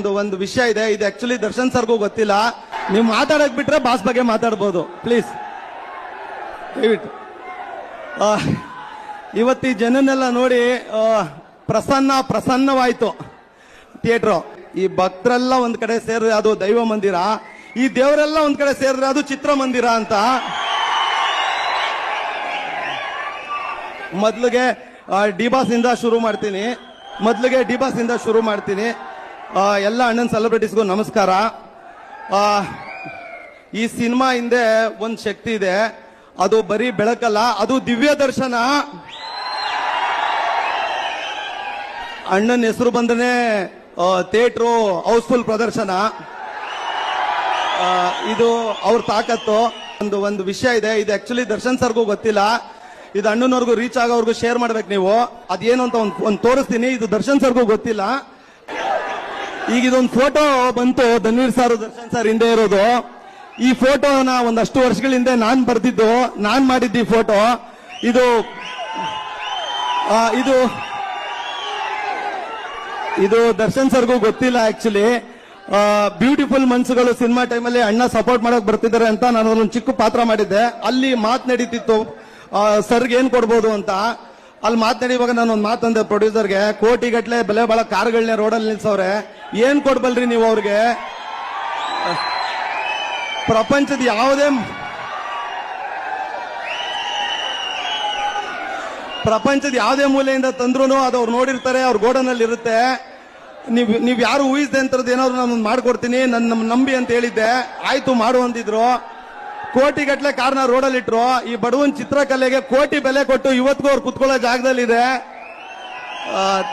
ಒಂದು ಒಂದು ವಿಷಯ ಇದೆ. ಇದು ಆಕ್ಚುಲಿ ದರ್ಶನ್ ಸರ್ಗೂ ಗೊತ್ತಿಲ್ಲ. ನೀವು ಮಾತಾಡಕ್ ಬಿಟ್ರೆ ಬಾಸ್ ಬಗ್ಗೆ ಮಾತಾಡ್ಬೋದು. ಪ್ಲೀಸ್ ದಯವಿಟ್ಟು. ಇವತ್ತು ಈ ಜನನೆಲ್ಲ ನೋಡಿ ಪ್ರಸನ್ನ ಪ್ರಸನ್ನವಾಯ್ತು. ಥಿಯೇಟ್ರು. ಈ ಭಕ್ತರೆಲ್ಲ ಒಂದ್ ಕಡೆ ಸೇರಿದ್ರೆ ಅದು ದೈವ ಮಂದಿರ. ಈ ದೇವರೆಲ್ಲ ಒಂದ್ ಕಡೆ ಸೇರಿದ್ರೆ ಅದು ಚಿತ್ರಮಂದಿರ ಅಂತ. ಮೊದ್ಲಿಗೆ ಡಿಬಾಸ್ ಇಂದ ಶುರು ಮಾಡ್ತೀನಿ. ಮೊದ್ಲಿಗೆ ಡಿಬಾಸ್ ಇಂದ ಶುರು ಮಾಡ್ತೀನಿ. ಎಲ್ಲ ಅಣ್ಣನ್ ಸೆಲೆಬ್ರಿಟೀಸ್ಗೂ ನಮಸ್ಕಾರ. ಈ ಸಿನಿಮಾ ಹಿಂದೆ ಒಂದ್ ಶಕ್ತಿ ಇದೆ. ಅದು ಬರೀ ಬೆಳಕಲ್ಲ, ಅದು ದಿವ್ಯ ದರ್ಶನ. ಅಣ್ಣನ ಹೆಸರು ಬಂದ್ರೆ ಥಿಯೇಟ್ರು ಹೌಸ್ಫುಲ್ ಪ್ರದರ್ಶನ. ಇದು ಅವ್ರ ತಾಕತ್ತು. ಒಂದು ಒಂದು ವಿಷಯ ಇದೆ. ಇದು ಆಕ್ಚುಲಿ ದರ್ಶನ್ ಸರ್ಗೂ ಗೊತ್ತಿಲ್ಲ. ಇದು ಅಣ್ಣನವ್ರಿಗೂ ರೀಚ್ ಆಗೋರ್ಗು ಶೇರ್ ಮಾಡ್ಬೇಕು ನೀವು. ಅದೇನು ಅಂತ ಒಂದು ತೋರಿಸ್ತೀನಿ. ಇದು ದರ್ಶನ್ ಸರ್ಗೂ ಗೊತ್ತಿಲ್ಲ. ಈಗ ಇದೊಂದು ಫೋಟೋ ಬಂತು ಧನ್ವೀರ್ ಸರ್, ದರ್ಶನ್ ಸರ್ ಹಿಂದೆ ಇರೋದು. ಈ ಫೋಟೋನ ಒಂದಷ್ಟು ವರ್ಷಗಳ ಹಿಂದೆ ನಾನ್ ಬರ್ದಿದ್ದು, ನಾನ್ ಮಾಡಿದ್ದ ಈ ಫೋಟೋ ಇದು ಇದು ಇದು ದರ್ಶನ್ ಸರ್ಗೂ ಗೊತ್ತಿಲ್ಲ ಆಕ್ಚುಲಿ ಬ್ಯೂಟಿಫುಲ್ ಮನ್ಸುಗಳು ಸಿನಿಮಾ ಟೈಮಲ್ಲಿ ಅಣ್ಣ ಸಪೋರ್ಟ್ ಮಾಡಕ್ ಬರ್ತಿದ್ದಾರೆ ಅಂತ ನಾನು ಒಂದು ಚಿಕ್ಕ ಪಾತ್ರ ಮಾಡಿದ್ದೆ. ಅಲ್ಲಿ ಮಾತು ನಡೀತಿತ್ತು. ಸರ್ಗೆ ಏನ್ ಕೊಡ್ಬೋದು ಅಂತ. ಅಲ್ಲಿ ಮಾತನಾಡಿವಾಗ ನಾನು ಒಂದು ಮಾತಂದೆ ಪ್ರೊಡ್ಯೂಸರ್ಗೆ ಕೋಟಿ ಗಟ್ಲೆ ಬೆಲೆ ಬಾಳ ರೋಡ್ ರೋಡಲ್ಲಿ ನಿಲ್ಸವ್ರೆ. ಏನ್ ಕೊಡ್ಬಲ್ರಿ ನೀವು ಅವ್ರಿಗೆ? ಪ್ರಪಂಚದ ಯಾವುದೇ ಪ್ರಪಂಚದ ಯಾವುದೇ ಮೂಲೆಯಿಂದ ತಂದ್ರು ಅದು ಅವ್ರು ನೋಡಿರ್ತಾರೆ, ಅವ್ರ ಗೋಡನಲ್ಲಿ ಇರುತ್ತೆ. ನೀವು ನೀವು ಯಾರು ಊಹಿಸಿದೆ ಅಂತರದ್ದು ಏನಾದ್ರು ನಾನು ಮಾಡ್ಕೊಡ್ತೀನಿ ನನ್ನ ನಂಬಿ ಅಂತ ಹೇಳಿದ್ದೆ. ಆಯ್ತು ಮಾಡು ಅಂತಿದ್ರು ಕೋಟಿ ಗಟ್ಟಲೆ ಕಾರ್ನ ರೋಡಲ್ಲಿ ಇಟ್ರು. ಈ ಬಡವನ್ ಚಿತ್ರಕಲೆಗೆ ಕೋಟಿ ಬೆಲೆ ಕೊಟ್ಟು ಇವತ್ತಿಗೂ ಅವ್ರು ಕುತ್ಕೊಳ್ಳೋ ಜಾಗದಲ್ಲಿದೆ.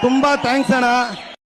ತುಂಬಾ ಥ್ಯಾಂಕ್ಸ್ ಅಣ್ಣ.